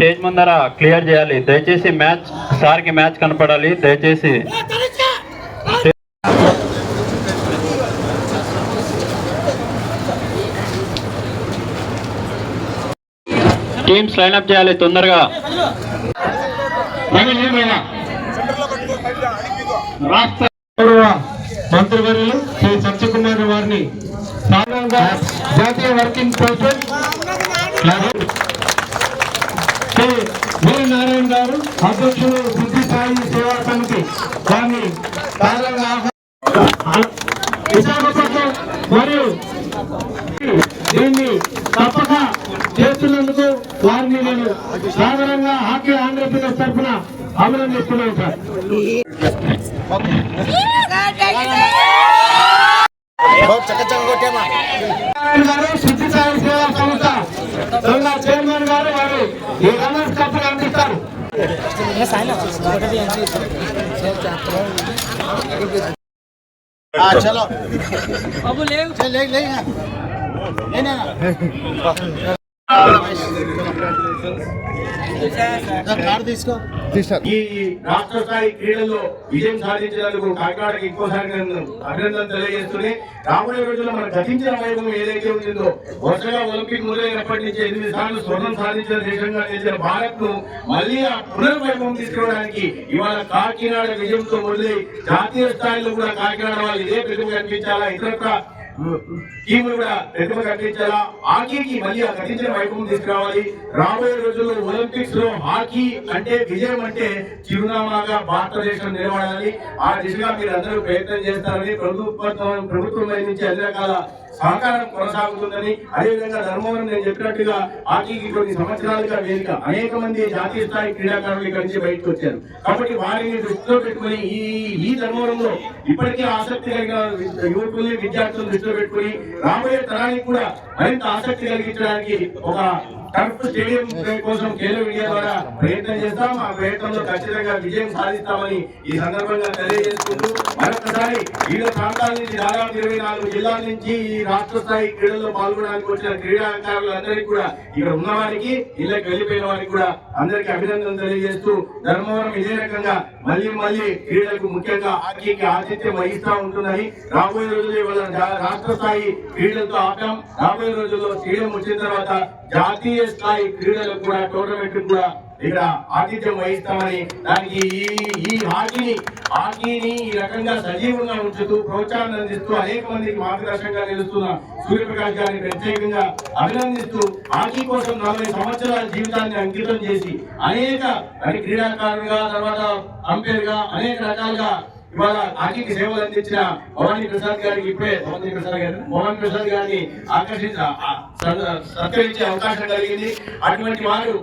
Stage ముందర clear చేయాలి. దయచేసి మ్యాచ్ సార్కి మ్యాచ్ కనపడాలి. దయచేసి టీమ్స్ లైన్అప్ చేయాలి తొందరగా. రాష్ట్ర మంత్రివర్యులు శ్రీ సత్యకుమార్ వారిని జాతీయ వర్కింగ్ ప్రెసిడెంట్ శ్రీ వీరనారాయణ గారు అధ్యక్షులు బుద్ధి సాయి సేవా సమితి. సాధారణంగా ఆహ్వా- విశాఖపట్నం మరియు దీన్ని తప్పక చేస్తున్నందుకు వారిని నేను సాధారణంగా హాకీ ఆంధ్రప్రదేశ్ తరఫున అభినందిస్తున్నాను సార్. గారు శుద్ధి సాయి సేవా సంస్థ. చైర్మన్ గారు వారు हाँ चलो अब ले ले ले ना ఈ రాష్ట్ర స్థాయి క్రీడల్లో విజయం సాధించినందుకు కాకినాడకి ఇంకోసారి అభినందనలు అభినందన తెలియజేస్తూనే రాబోయే రోజుల్లో మన గతించిన వైభవం ఏదైతే ఉంటుందో వరుసగా ఒలింపిక్ మొదలైనప్పటి నుంచి ఎనిమిది సార్లు స్వర్ణం సాధించిన దేశంగా చేసిన భారత్ను మళ్ళీ ఆ పునర్వైభవం తీసుకురావడానికి ఇవాళ కాకినాడ విజయంతో మొదలై జాతీయ స్థాయిలో కూడా కాకినాడ వాళ్ళు ఇదే ప్రతిభ కనిపించాలా? ఇతర టీములు కూడా ప్రతిభ హాకీకి మళ్ళీ ఆ గతించిన వైభవం తీసుకురావాలి. రాబోయే రోజుల్లో ఒలింపిక్స్లో హాకీ అంటే విజయం అంటే చిరునామాగా భారతదేశం నిలబడాలి ఆ దిశగా మీరు అందరూ ప్రయత్నం చేస్తారని ప్రభుత్వం ప్రభుత్వం నుంచి అన్ని రకాల సహకారం కొనసాగుతుందని అదేవిధంగా ధర్మవరం నేను చెప్పినట్టుగా హాకీకి కొన్ని సంవత్సరాలుగా వేదిక అనేక మంది జాతీయ స్థాయి క్రీడాకారులు ఇక్కడి నుంచి బయటకు వచ్చారు. కాబట్టి వారిని దృష్టిలో పెట్టుకుని ఈ ఈ ధర్మవరంలో ఇప్పటికే ఆసక్తి కలిగిన యువకుల్ని విద్యార్థులు దృష్టిలో దృష్టిలో పెట్టుకుని రాబోయే తరానికి కూడా మరింత ఆసక్తి కలిగించడానికి ఒక టర్ఫ్ స్టేడియం కోసం ఖేలో ఇండియా ద్వారా ప్రయత్నం చేస్తాం. ఆ ప్రయత్నంలో ఖచ్చితంగా విజయం సాధిస్తామని ఈ సందర్భంగా తెలియజేసుకుంటూ మరొకసారి వివిధ ప్రాంతాల నుంచి దాదాపు ఇరవై నాలుగు జిల్లాల నుంచి ఈ రాష్ట్ర స్థాయి క్రీడల్లో పాల్గొనడానికి వచ్చిన క్రీడాకారులందరికీ కూడా ఇక్కడ ఉన్న వారికి ఇళ్ళకి వెళ్ళిపోయిన వారికి కూడా అందరికీ అభినందనలు తెలియజేస్తూ ధర్మవరం ఇదే రకంగా మళ్ళీ మళ్ళీ క్రీడలకు ముఖ్యంగా హాకీకి ఆతిథ్యం వహిస్తూ ఉంటుందని రాబోయే రోజుల్లో ఇవాళ జా- రాష్ట్ర స్థాయి క్రీడలతో ఆపాం రాబోయే రోజుల్లో స్టేడియం వచ్చిన తర్వాత జాతీయ స్థాయి క్రీడలకు కూడా టోర్నమెంట్ కూడా ఇక్కడ ఆతిథ్యం వహిస్తామని దానికి ఈ ఈ హాకీని హాకీని ఈ రకంగా సజీవంగా ఉంచుతూ ప్రోత్సాహం అందిస్తూ అనేక మందికి మార్గదర్శకంగా నిలుస్తున్న సూర్యప్రకాష్ గారిని ప్రత్యేకంగా అభినందిస్తూ హాకీ కోసం నలభై సంవత్సరాల జీవితాన్ని అంకితం చేసి అనేక క్రీడాకారులుగా తర్వాత అంపైర్గా అనేక రకాలుగా ఇవాళ హాకీకి సేవలు అందించిన భవానీ ప్రసాద్ గారికి ఇప్పుడే భవానీ ప్రసాద్ గారు మోహన్ ప్రసాద్ గారిని ఆకర్షించ సత్కరించే అవకాశం కలిగింది. అటువంటి వారు